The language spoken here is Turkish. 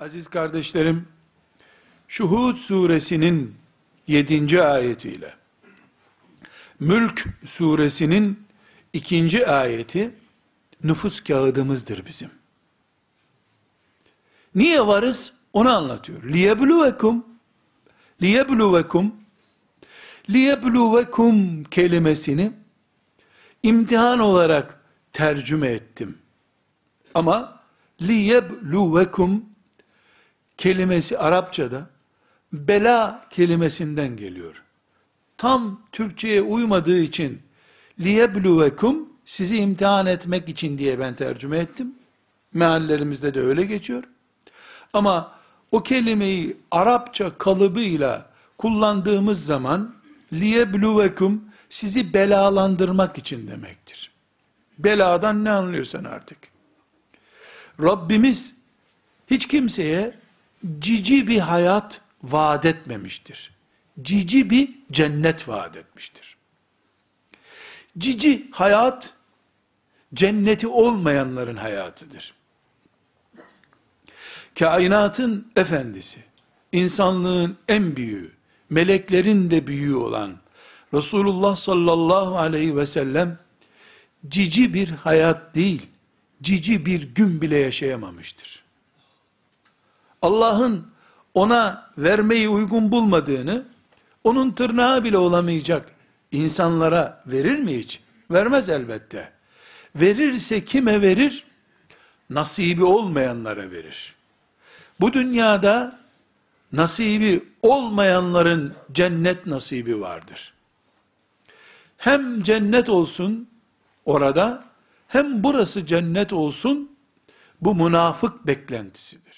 Aziz kardeşlerim, Şuhud suresinin 7. ayetiyle Mülk suresinin 2. ayeti nüfus kağıdımızdır bizim. Niye varız? Onu anlatıyor. Liyebluvekum Liyebluvekum Liyebluvekum kelimesini imtihan olarak tercüme ettim. Ama liyebluvekum kelimesi Arapçada bela kelimesinden geliyor. Tam Türkçe'ye uymadığı için liyebluvekum sizi imtihan etmek için diye ben tercüme ettim. Meallerimizde de öyle geçiyor. Ama o kelimeyi Arapça kalıbıyla kullandığımız zaman liyebluvekum sizi belalandırmak için demektir. Beladan ne anlıyorsan artık. Rabbimiz hiç kimseye cici bir hayat vaat etmemiştir. Cici bir cennet vaat etmiştir. Cici hayat, cenneti olmayanların hayatıdır. Kainatın efendisi, insanlığın en büyüğü, meleklerin de büyüğü olan Resulullah sallallahu aleyhi ve sellem cici bir hayat değil, cici bir gün bile yaşayamamıştır. Allah'ın ona vermeyi uygun bulmadığını, onun tırnağı bile olamayacak insanlara verir mi hiç? Vermez elbette. Verirse kime verir? Nasibi olmayanlara verir. Bu dünyada nasibi olmayanların cennet nasibi vardır. Hem cennet olsun orada, hem burası cennet olsun, bu münafık beklentisidir.